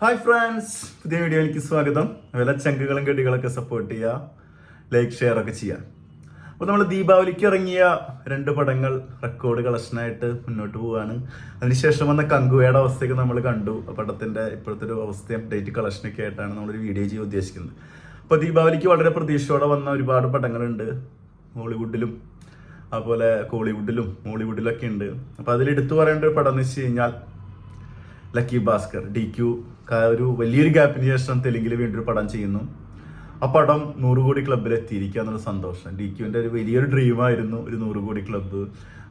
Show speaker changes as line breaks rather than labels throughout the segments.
Hi friends പുതിയ വീഡിയോയിലേക്ക് സ്വാഗതം. വില ചങ്കുകളും ഗഡികളൊക്കെ സപ്പോർട്ട് ചെയ്യുക ലൈക്ക് ഷെയർ ഒക്കെ ചെയ്യുക അപ്പോൾ നമ്മൾ ദീപാവലിക്ക് ഇറങ്ങിയ രണ്ട് പടങ്ങൾ റെക്കോർഡ് കളക്ഷനായിട്ട് മുന്നോട്ട് പോവുകയാണ് അതിനുശേഷം വന്ന കങ്കുവയുടെ അവസ്ഥയൊക്കെ നമ്മൾ കണ്ടു. പടത്തിന്റെ ഇപ്പോഴത്തെ ഒരു അവസ്ഥ അപ്ഡേറ്റ് കളക്ഷനൊക്കെ ആയിട്ടാണ് നമ്മളൊരു വീഡിയോ ചെയ്യാൻ ഉദ്ദേശിക്കുന്നത്. അപ്പോൾ ദീപാവലിക്ക് വളരെ പ്രതീക്ഷയോടെ വന്ന ഒരുപാട് പടങ്ങളുണ്ട്. ഹോളിവുഡിലും അതുപോലെ കോളിവുഡിലും മോളിവുഡിലൊക്കെ ഉണ്ട്. അപ്പോൾ അതിൽ എടുത്തു പറയേണ്ട ഒരു പടം എന്ന് വെച്ച് കഴിഞ്ഞാൽ ലക്കി ഭാസ്കർ ഡി ക്യു ഒരു വലിയൊരു ഗ്യാപ്പിന് ശേഷം തെലുങ്കിൽ വീണ്ടും ഒരു പടം ചെയ്യുന്നു. ആ പടം നൂറ് കോടി ക്ലബ്ബിൽ എത്തിയിരിക്കുക എന്നുള്ള സന്തോഷം. ഡി ക്യുവിന്റെ ഒരു വലിയൊരു ഡ്രീമായിരുന്നു ഒരു നൂറ് കോടി ക്ലബ്ബ്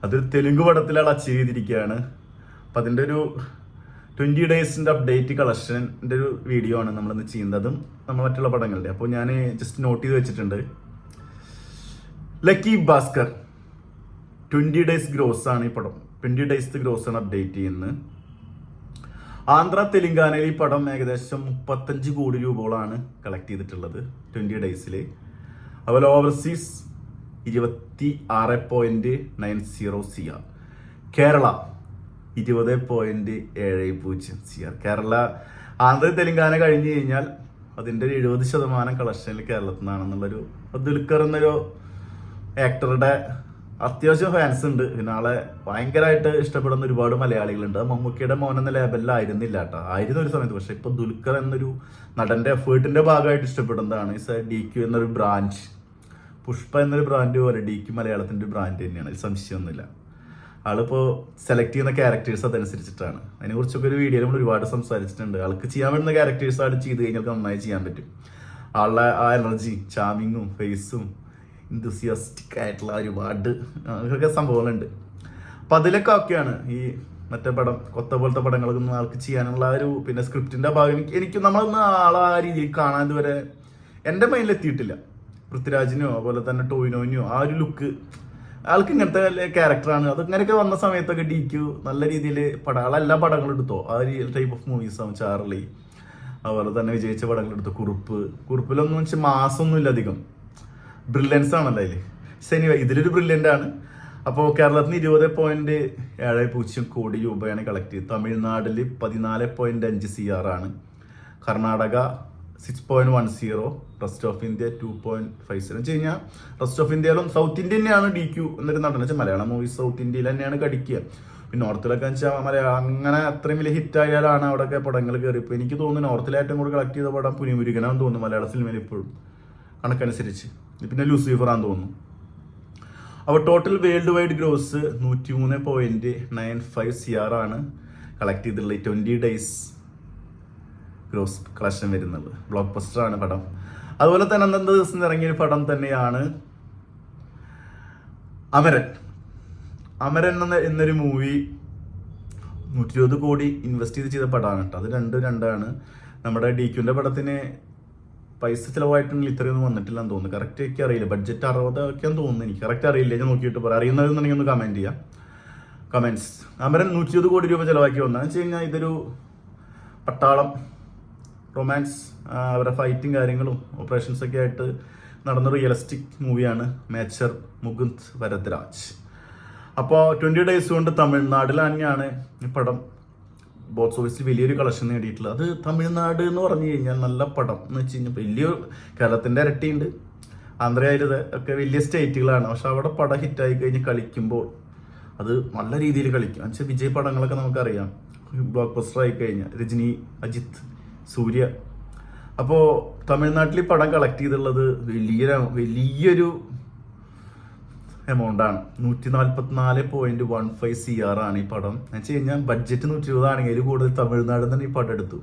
അതൊരു തെലുങ്ക് പടത്തിലാൾ അച്ചീവ് ചെയ്തിരിക്കുകയാണ്. അപ്പം അതിന്റെ ഒരു ട്വന്റി ഡേയ്സിന്റെ അപ്ഡേറ്റ് കളക്ഷന്റെ ഒരു വീഡിയോ ആണ് നമ്മളിന്ന് ചെയ്യുന്നതും. നമ്മൾ മറ്റുള്ള പടങ്ങളുടെ. അപ്പോൾ ഞാൻ ജസ്റ്റ് നോട്ട് ചെയ്ത് വെച്ചിട്ടുണ്ട്. Lucky Bhaskar twenty days gross ആണ് ഈ പടം. ട്വന്റി ഡേയ്സ് ഗ്രോസ് ആണ് അപ്ഡേറ്റ് ചെയ്യുന്നത്. ആന്ധ്ര തെലുങ്കാനയിൽ പടം ഏകദേശം മുപ്പത്തഞ്ച് കോടി രൂപകളാണ് കളക്ട് ചെയ്തിട്ടുള്ളത് ട്വന്റി ഡേയ്സിൽ അതുപോലെ ഓവർസീസ് ഇരുപത്തി ആറ് point nine zero C R Kerala ഇരുപത് പോയിന്റ് ഏഴ് പൂജ്യം സി ആർ കേരള ആന്ധ്ര തെലുങ്കാന കഴിഞ്ഞു കഴിഞ്ഞാൽ അതിന്റെ ഒരു എഴുപത് ശതമാനം കളക്ഷനിൽ കേരളത്തിൽ നിന്നാണെന്നുള്ളൊരു ദുൽഖർ എന്നൊരു ആക്ടറുടെ അത്യാവശ്യം ഫാൻസ് ഉണ്ട്. പിന്നെ ആളെ ഭയങ്കരമായിട്ട് ഇഷ്ടപ്പെടുന്ന ഒരുപാട് മലയാളികളുണ്ട്. മമ്മൂക്കിയുടെ മോൻ എന്ന ലേബലിലായിരുന്നില്ല കേട്ടോ. ആയിരുന്നു ഒരു സമയത്ത്. പക്ഷെ ഇപ്പൊ ദുൽഖർ എന്നൊരു നടന്റെ എഫേർട്ടിന്റെ ഭാഗമായിട്ട് ഇഷ്ടപ്പെടുന്നതാണ്. ഇസ് ഡി ക്യു എന്നൊരു ബ്രാഞ്ച് പുഷ്പ എന്നൊരു ബ്രാൻഡ് പോലെ ഡി ക്യു മലയാളത്തിന്റെ ഒരു ബ്രാൻഡ് തന്നെയാണ്. സംശയമൊന്നുമില്ല. ആളിപ്പോ സെലക്ട് ചെയ്യുന്ന ക്യാരക്ടേഴ്സ് അതനുസരിച്ചിട്ടാണ്. അതിനെക്കുറിച്ചൊക്കെ ഒരു വീഡിയോയിൽ നമ്മൾ ഒരുപാട് സംസാരിച്ചിട്ടുണ്ട്. ആൾക്ക് ചെയ്യാൻ പറ്റുന്ന ക്യാരക്ടേഴ്സ് ആൾ ചെയ്ത് കഴിഞ്ഞാൽ നന്നായി ചെയ്യാൻ പറ്റും. ആളുടെ ആ എനർജി ചാമിങ്ങും ഫേസും ഇൻതുസിയാസ്റ്റിക് ആയിട്ടുള്ള ഒരുപാട് അതൊക്കെ സംഭവങ്ങളുണ്ട്. അപ്പം അതിലൊക്കെ ഒക്കെയാണ് ഈ മറ്റേ പടം കൊത്ത പോലത്തെ പടങ്ങളൊന്നും ആൾക്ക് ചെയ്യാനുള്ള ഒരു പിന്നെ സ്ക്രിപ്റ്റിന്റെ ഭാഗം. എനിക്ക് നമ്മളൊന്നും ആളെ ആ രീതിയിൽ കാണാൻ ഇതുവരെ എന്റെ മൈൻഡിൽ എത്തിയിട്ടില്ല. പൃഥ്വിരാജിനോ അതുപോലെ തന്നെ ടോയിനോയിനോ ആ ഒരു ലുക്ക് ആൾക്ക് ഇങ്ങനത്തെ ക്യാരക്ടറാണ് അത് ഇങ്ങനെയൊക്കെ വന്ന സമയത്തൊക്കെ ഡി ക്യു നല്ല രീതിയിൽ പടം ആളെല്ലാ പടങ്ങളും എടുത്തോ? ആ ഒരു ടൈപ്പ് ഓഫ് മൂവീസ് ആവും. ചാർലി അതുപോലെ തന്നെ വിജയിച്ച പടങ്ങൾ എടുത്തു? കുറുപ്പ്. കുറുപ്പിലൊന്നും വെച്ചാൽ മാസമൊന്നുമില്ല അധികം. ബ്രില്യൻസ് ആണല്ലോ അതിൽ ശനി ഇതിലൊരു ബ്രില്യന്റ് ആണ്. അപ്പോൾ കേരളത്തിൽ നിന്ന് ഇരുപത് പോയിന്റ് ഏഴ് പൂജ്യം കോടി രൂപയാണ് കളക്ട് ചെയ്തത്. തമിഴ്നാട്ടിൽ പതിനാല് പോയിന്റ് അഞ്ച് സി ആർ ആണ്. Karnataka six point one zero rest of India two point five zero വെച്ച് കഴിഞ്ഞാൽ റെസ്റ്റ് ഓഫ് ഇന്ത്യയിലും സൗത്ത് ഇന്ത്യ തന്നെയാണ് ഡി ക്യു എന്നൊരു നടൻ. വെച്ചാൽ മലയാളം മൂവീസ് സൗത്ത് ഇന്ത്യയിൽ തന്നെയാണ് കടിക്കുക. പിന്നെ നോർത്തിലൊക്കെ വെച്ചാൽ മലയാളം അങ്ങനെ അത്രയും വലിയ ഹിറ്റ് ആയാലാണ് അവിടെയൊക്കെ പടങ്ങൾ കയറി ഇപ്പോൾ എനിക്ക് തോന്നുന്നു നോർത്തിൽ ഏറ്റവും കൂടുതൽ കളക്ട് ചെയ്ത പടം പുനിമുരുകനാന്ന് തോന്നുന്നു മലയാള സിനിമയിൽ ഇപ്പോഴും. കണക്കനുസരിച്ച്. പിന്നെ ലൂസിഫർ ആണെന്ന് തോന്നുന്നു. അപ്പോൾ ടോട്ടൽ വേൾഡ് വൈഡ് ഗ്രോസ് നൂറ്റി മൂന്ന് point nine five C R ആണ് കളക്ട് ചെയ്തിട്ടുള്ള ട്വന്റി ഡേയ്സ് ഗ്രോസ് കളക്ഷൻ വരുന്നത്. ബ്ലോക്ക് ആണ് പടം. അതുപോലെ തന്നെ അന്നത്തെ ദിവസം ഇറങ്ങിയ ഒരു പടം തന്നെയാണ് അമരൻ. അമരൻ എന്ന എന്നൊരു മൂവി നൂറ്റി ഇരുപത് കോടി ഇൻവെസ്റ്റ് ചെയ്ത് ചെയ്ത പടമാണ് കേട്ടോ. അത് രണ്ടും രണ്ടാണ്. നമ്മുടെ ഡി ക്യുന്റെ പടത്തിന് പൈസ ചിലവായിട്ടുണ്ടെങ്കിൽ ഇത്രയൊന്നും വന്നിട്ടില്ല എന്ന് തോന്നുന്നു. കറക്റ്റ് എനിക്ക് അറിയില്ല. ബഡ്ജറ്റ് അറുപതൊക്കെയാന്ന് തോന്നുന്നു. എനിക്ക് കറക്റ്റ് അറിയില്ല. ഞാൻ നോക്കിയിട്ട് പറയാം. അറിയുന്നതെന്നുണ്ടെങ്കിൽ ഒന്ന് കമന്റ് ചെയ്യാം. കമന്റ്സ് അമരൻ നൂറ്റി ഇരുപത് കോടി രൂപ ചിലവാക്കി വന്നതെന്ന് വെച്ച് കഴിഞ്ഞാൽ ഇതൊരു പട്ടാളം റൊമാൻസ് അവരുടെ ഫൈറ്റും കാര്യങ്ങളും ഓപ്പറേഷൻസൊക്കെ ആയിട്ട് നടന്ന റിയലിസ്റ്റിക് മൂവിയാണ് മേച്ചർ മുകുന്ദ് വരദ്രാജ്. അപ്പോൾ ട്വന്റി ഡേയ്സ് കൊണ്ട് തമിഴ്നാട്ടിൽ തന്നെയാണ് ഈ പടം ബോക്സ് ഓഫീസിൽ വലിയൊരു കളക്ഷൻ നേടിയിട്ടുള്ളത്. അത് തമിഴ്നാട് എന്ന് പറഞ്ഞു കഴിഞ്ഞാൽ നല്ല പടം എന്ന് വെച്ച് കഴിഞ്ഞാൽ വലിയ കേരളത്തിന്റെ ഇരട്ടിയുണ്ട്. ആന്ധ്രയിൽ ഒക്കെ വലിയ സ്റ്റേറ്റുകളാണ് പക്ഷെ അവിടെ പടം ഹിറ്റായി കഴിഞ്ഞ് കളിക്കുമ്പോൾ അത് നല്ല രീതിയിൽ കളിക്കും. എന്നുവെച്ചാൽ വിജയ് പടങ്ങളൊക്കെ നമുക്കറിയാം. ബ്ലോക്ക് ബസ്റ്റർ ആയി കഴിഞ്ഞാൽ രജനി അജിത് സൂര്യ. അപ്പോൾ തമിഴ്നാട്ടിൽ പടം കളക്ട് ചെയ്തുള്ളത് വലിയ വലിയൊരു എമൗണ്ട് ആണ് നൂറ്റി നാല്പത്തിനാല് point one five C R ആണ് ഈ പടം. എന്ന് വെച്ച് കഴിഞ്ഞാൽ ബഡ്ജറ്റ് നൂറ്റി ഇരുപതാണെങ്കിൽ അതിൽ കൂടുതൽ തമിഴ്നാട് തന്നെ ഈ പടം എടുത്തു.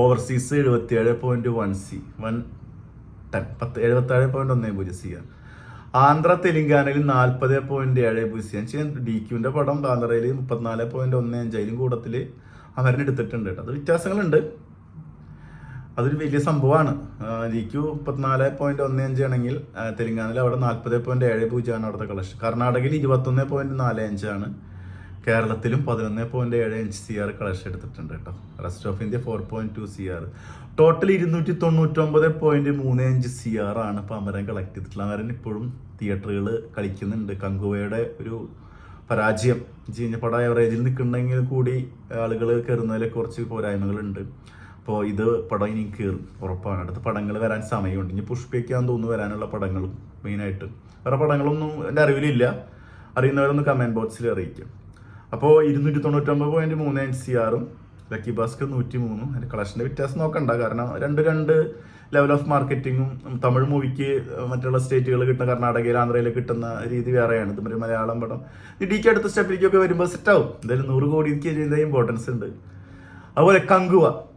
ഓവർസീസ് എഴുപത്തിയേഴ് point one C one ten പത്ത് എഴുപത്തേഴ് പോയിന്റ് ഒന്ന് പൂജ്യം സി ആണ് ആന്ധ്ര തെലങ്കാനയിൽ നാൽപ്പത് പോയിന്റ് ഏഴ് പൂജ്യം സി ഡി ക്യുവിന്റെ പടം ആന്ധ്രയിൽ മുപ്പത്തിനാല് പോയിന്റ് ഒന്ന് അഞ്ച് അതിലും കൂടത്തിൽ അവരനെ എടുത്തിട്ടുണ്ട് കേട്ടോ. അത് വ്യത്യാസങ്ങളുണ്ട്. അതൊരു വലിയ സംഭവമാണ്. ക്യു മുപ്പത്തിനാല് പോയിന്റ് ഒന്ന് അഞ്ച് ആണെങ്കിൽ തെലുങ്കാനയിൽ അവിടെ നാൽപ്പത് പോയിന്റ് ഏഴ് പൂജ്യമാണ് അവിടുത്തെ കളക്ഷൻ കർണാടകയിൽ ഇരുപത്തൊന്ന് പോയിന്റ് നാല് അഞ്ചാണ് കേരളത്തിലും പതിനൊന്ന് പോയിന്റ് ഏഴ് അഞ്ച് സി ആർ കളക്ഷൻ എടുത്തിട്ടുണ്ട് കേട്ടോ. Rest of India four point two C R total ഇരുന്നൂറ്റി തൊണ്ണൂറ്റൊമ്പത് പോയിന്റ് മൂന്ന് അഞ്ച് സി ആർ ആണ് ഇപ്പൊ അമരൻ കളക്ട് ചെയ്തിട്ടുള്ളത്. അമരൻ ഇപ്പോഴും തിയേറ്ററുകൾ കളിക്കുന്നുണ്ട്. കങ്കുവയുടെ ഒരു പരാജയം. ചീഞ്ഞ പടം എവറേജിൽ നിൽക്കുന്നുണ്ടെങ്കിൽ കൂടി ആളുകൾ കയറുന്നതിലെ കുറച്ച് പോരായ്മകളുണ്ട്. അപ്പോൾ ഇത് പടം ഇനി കയറും ഉറപ്പാണ്. അടുത്ത പടങ്ങൾ വരാൻ സമയമുണ്ട്. ഇനി പുഷ്പിക്കാൻ തോന്നുന്നു വരാനുള്ള പടങ്ങളും മെയിനായിട്ട് വേറെ പടങ്ങളൊന്നും എന്റെ അറിവിലില്ല. അറിയുന്നവരൊന്ന് കമന്റ് ബോക്സിൽ അറിയിക്കും. അപ്പോൾ ഇരുന്നൂറ്റി തൊണ്ണൂറ്റൊമ്പത് പോയിന്റ് മൂന്ന് എൻ സി ആറും ലക്കി ബാസ്കർ നൂറ്റി മൂന്നും അതിന്റെ കളക്ഷന്റെ വ്യത്യാസം നോക്കണ്ട. കാരണം രണ്ട് രണ്ട് ലെവൽ ഓഫ് മാർക്കറ്റിങ്ങും തമിഴ് മൂവിക്ക് മറ്റുള്ള സ്റ്റേറ്റുകൾ കിട്ടുന്ന കർണാടകയിൽ ആന്ധ്രയിൽ കിട്ടുന്ന രീതി വേറെയാണ്. ഇത് മലയാളം പടം. ഈ കെ അടുത്ത സ്റ്റെപ്പിലേക്കൊക്കെ വരുമ്പോൾ സെറ്റാവും എന്തായാലും നൂറ് കോടിക്ക് ചെയ്ത ഇമ്പോർട്ടൻസ് ഉണ്ട്. അതുപോലെ കങ്കുവ.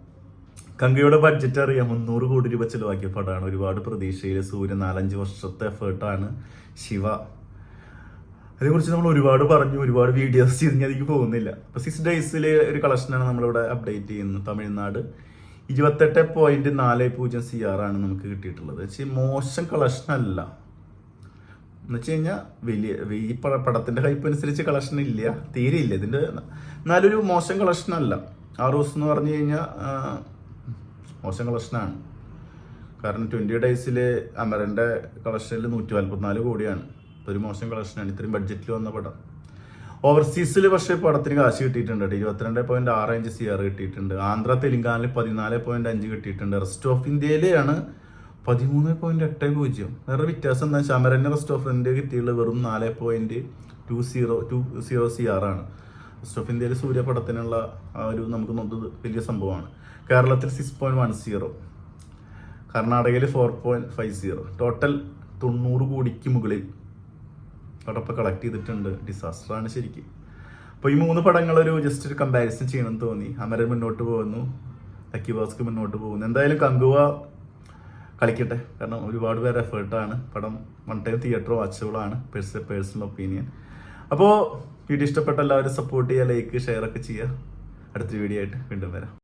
കങ്കയുടെ ബഡ്ജറ്റ് അറിയാം. മുന്നൂറ് കോടി രൂപ ചിലവാക്കിയ പടമാണ് ഒരുപാട് പ്രതീക്ഷയിൽ സൂര്യൻ നാലഞ്ച് വർഷത്തെ എഫേർട്ടാണ് ശിവ. അതിനെക്കുറിച്ച് നമ്മൾ ഒരുപാട് പറഞ്ഞു ഒരുപാട് വീഡിയോസ് ചെയ്ത് ഞാൻ അതിലേക്ക് പോകുന്നില്ല. അപ്പൊ സിക്സ് ഡേയ്സിലെ ഒരു കളക്ഷനാണ് നമ്മളിവിടെ അപ്ഡേറ്റ് ചെയ്യുന്നത്. തമിഴ്നാട് ഇരുപത്തെട്ട് പോയിന്റ് നാല് പൂജ്യം സി ആർ ആണ് നമുക്ക് കിട്ടിയിട്ടുള്ളത്. പക്ഷേ മോശം കളക്ഷൻ അല്ല. എന്ന് വെച്ച് കഴിഞ്ഞാൽ വലിയ ഈ പട- പടത്തിന്റെ ഹൈപ്പ് അനുസരിച്ച് കളക്ഷൻ ഇല്ല. തീരെ ഇല്ല. ഇതിന്റെ നല്ലൊരു മോശം കളക്ഷൻ അല്ല. ആ റോസ് എന്ന് പറഞ്ഞു കഴിഞ്ഞാൽ മോശം കളക്ഷനാണ് കാരണം ട്വന്റി ഡേയ്സിൽ അമരന്റെ കളക്ഷനിൽ നൂറ്റി നാൽപ്പത്തിനാല് കോടിയാണ്. ഒരു മോശം കളക്ഷനാണ് ഇത്രയും ബഡ്ജറ്റിൽ വന്ന പടം. ഓവർസീസിൽ പക്ഷേ പടത്തിന് കാശ് കിട്ടിയിട്ടുണ്ട് കേട്ടോ. ഇരുപത്തിരണ്ട് പോയിന്റ് ആറ് അഞ്ച് സി ആർ കിട്ടിയിട്ടുണ്ട്. ആന്ധ്ര തെലുങ്കാനയിൽ പതിനാല് പോയിന്റ് അഞ്ച് കിട്ടിയിട്ടുണ്ട്. റെസ്റ്റ് ഓഫ് ഇന്ത്യയിലാണ് പതിമൂന്ന് പോയിന്റ് എട്ട് പൂജ്യം. വേറെ വ്യത്യാസം എന്താ? അമരന്റെ റെസ്റ്റ് ഓഫ് ഇന്ത്യ കിട്ടിയുള്ളത് വെറും നാല് point two zero two zero C R ആണ്. റെസ്റ്റ് ഓഫ് ഇന്ത്യയിൽ സൂര്യപടത്തിനുള്ള ആ ഒരു നമുക്ക് നോക്കുന്നത് വലിയ സംഭവമാണ്. കേരളത്തിൽ സിക്സ് പോയിന്റ് വൺ സീറോ കർണാടകയിൽ four point five zero total തൊണ്ണൂറ് കോടിക്ക് മുകളിൽ പടപ്പം കളക്ട് ചെയ്തിട്ടുണ്ട്. ഡിസാസ്റ്റർ ആണ് ശരിക്കും. അപ്പോൾ ഈ മൂന്ന് പടങ്ങൾ ഒരു ജസ്റ്റ് ഒരു കമ്പാരിസൺ ചെയ്യണമെന്ന് തോന്നി. അമരൻ മുന്നോട്ട് പോകുന്നു ലക്കി ഭാസ്കർ മുന്നോട്ട് പോകുന്നു. എന്തായാലും കങ്കുവ കളിക്കട്ടെ. കാരണം ഒരുപാട് പേര് എഫേർട്ടാണ് പടം വൺ ടൈം തിയേറ്റർ വാച്ചബിളാണ് പേഴ്സണൽ ഒപ്പീനിയൻ അപ്പോൾ വീഡിയോ ഇഷ്ടപ്പെട്ട എല്ലാവരും സപ്പോർട്ട് ചെയ്യുക ലൈക്ക് ഷെയർ ഒക്കെ ചെയ്യുക. അടുത്ത വീഡിയോ ആയിട്ട് വീണ്ടും വരാം.